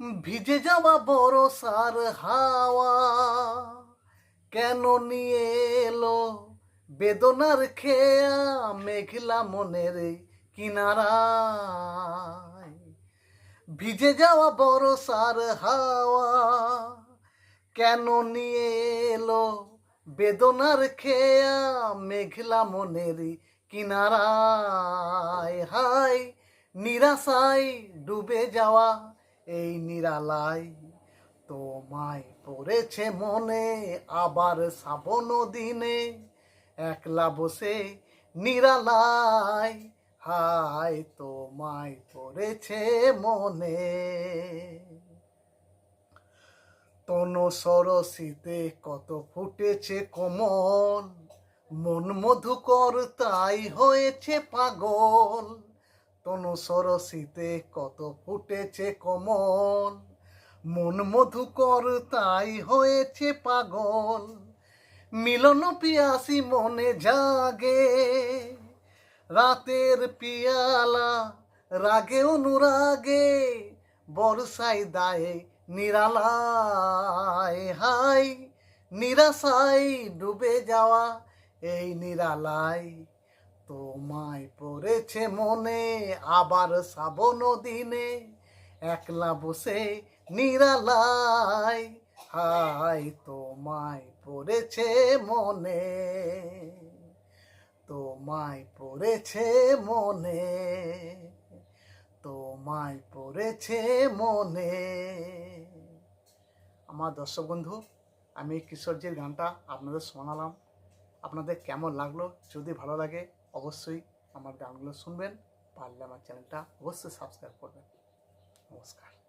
ভিজে যাওয়া বড় সার হাওয়া কেন নিয়ে এলো বেদনার খেয়া মেঘলা মনের কিনারায়? ভিজে যাওয়া বড় সার হাওয়া কেন নিয়ে এলো বেদনার খেয়া মেঘলা মনের কিনারায়? হাই নিরাশায় ডুবে যাওয়া এই নিরালায় তোমায় পড়েছে মনে আবার শ্রাবণ দিনে একলা বসে নিরালায়, হায় তোমায় পড়েছে মনে। তনু সরসিতে কত ফুটেছে কমল, মন মধুকর তাই হয়েছে পাগল। তনু সরসিতে কত ফুটেছে কমল। মন মধুকর তাই হয়েছে পাগল। মিলন পিয়াসি মনে জাগে। রাতের পিয়ালা রাগে অনুরাগে। বর্ষায় দায়ে নিরালায় হাই নিরাশায় ডুবে যাওয়া এই নিরালায়। তোমায় পড়েছে মনে, আবার শ্রাবণ দিনে একলা বসে নিরালায়। হাই তোমায় পড়েছে মনে, তোমায় পড়েছে মনে, তোমায় পড়েছে মনে। আমার দর্শক বন্ধু, আমি কিশোরজির গানটা আপনাদের শোনালাম। আপনাদের কেমন লাগল? যদি ভালো লাগে, অবশ্যই আমার গানগুলো শুনবেন। পারলে আমার চ্যানেলটা অবশ্যই সাবস্ক্রাইব করবেন। নমস্কার।